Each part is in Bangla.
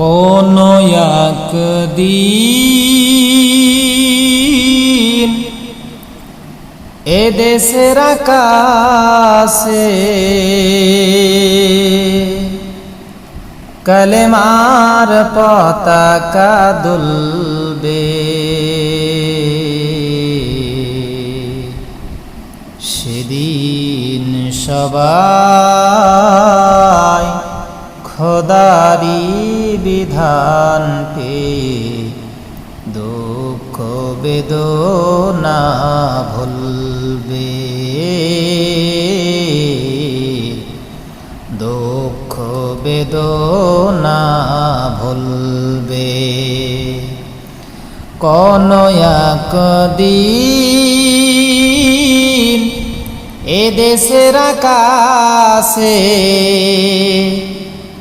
কোন একদিন এদেশের আকাশে কলেমার পতাকা দুলবে। সেদিন সবাই বিধান পে দুঃখ বেদনা ভুলবে। দুঃখ বেদনা ভুলবে। কোন একদিন এদেশের আকাশে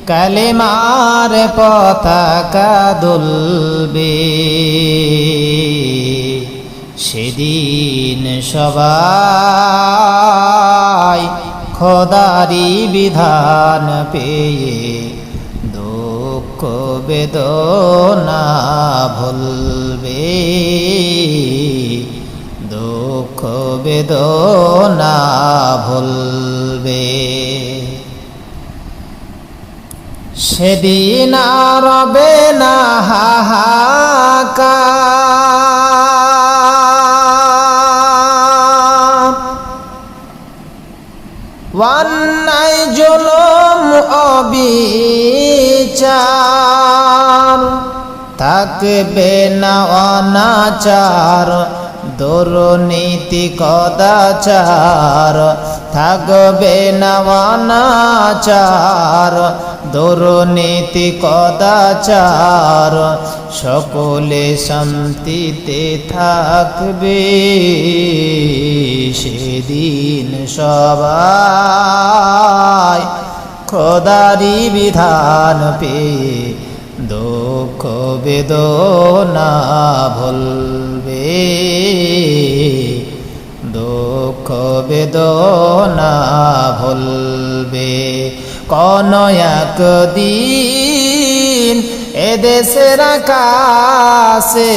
কালেমার পতাকা দুলবে। সেদিন সবাই খোদারি বিধান পেয়ে দুঃখ বেদনা ভুলবে। দুঃখ বেদনা ভুলবে। সেদিন রবে না হাহাকার। অন্যায়, জুলুম, অবিচার। থাকবে না অনাচার, দুর্নীতি, কদাচার। থাকবে না অনাচার দুর্নীতি কদাচার, সকলে শান্তিতে থাকবে। সেদিন সবাই খোদারি বিধান পেয়ে দুঃখ বেদনা ভুলবে। দুঃখ বেদনা ভুলবে। কোন একদিন এদেশের আকাশে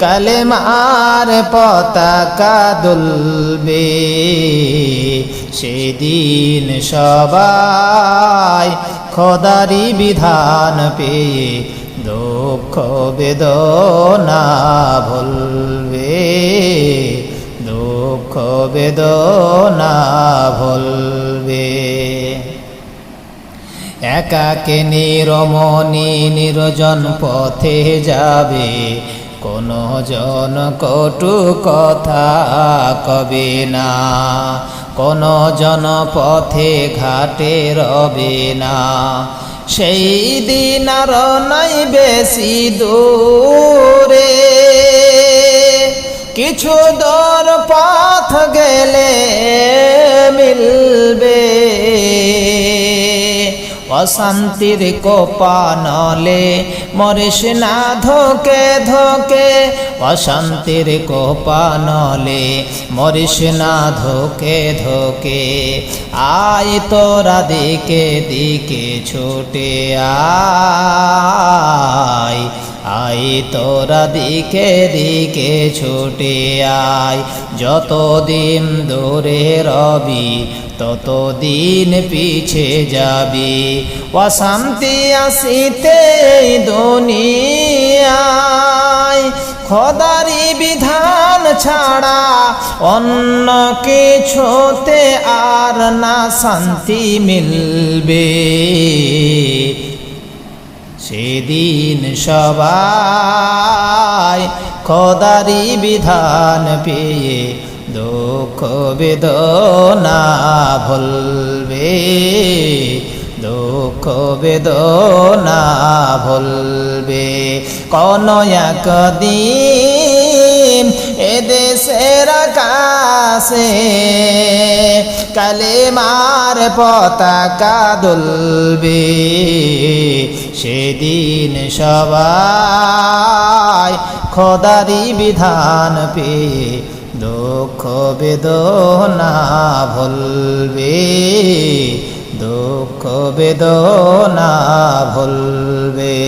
কালেমার পতাকা দুলবে। সেদিন সবাই খোদারি বিধান পেয়ে দুঃখ বেদনা ভুলবে। দুঃখ বেদনা ভুলবে। একাকে নিরমণি নিরজন পথে যাবে। কোন জন কটু কথা কবে না। কোন জন পথে ঘাটে রবে না। সেই দিন আর নাই বেশি দূরে। কিছু দর পথ গেলে মিলবে অশান্তির কোপানলে মরিস না ধোকে ধোকে, অশান্তির কোপানলে মরিস না ধোকে ধোকে। আয় তোরা দিকে দিকে ছোটে আয়। আই তোরা দিকে দিকে ছুটে আয়। যতদিন দূরে রবি, ততদিন পিছে যাবি। অশান্তি আসিতে দুনিয়ায়, খদারি বিধান ছাড়া অন্য কিছুতে আর না শান্তি মিলবে। সেদিন সবাই খদারি বিধান পেয়ে দুঃখ বেদনা ভুলবে দুঃখ বেদনা ভুলবে। কোন একদিন এদেশের আকাশে কালেমার পতাকা দুলবে। সেদিন সবাই খোদারি বিধান পেয়ে দুঃখ বেদনা ভুলবে। দুঃখ বেদনা ভুলবে।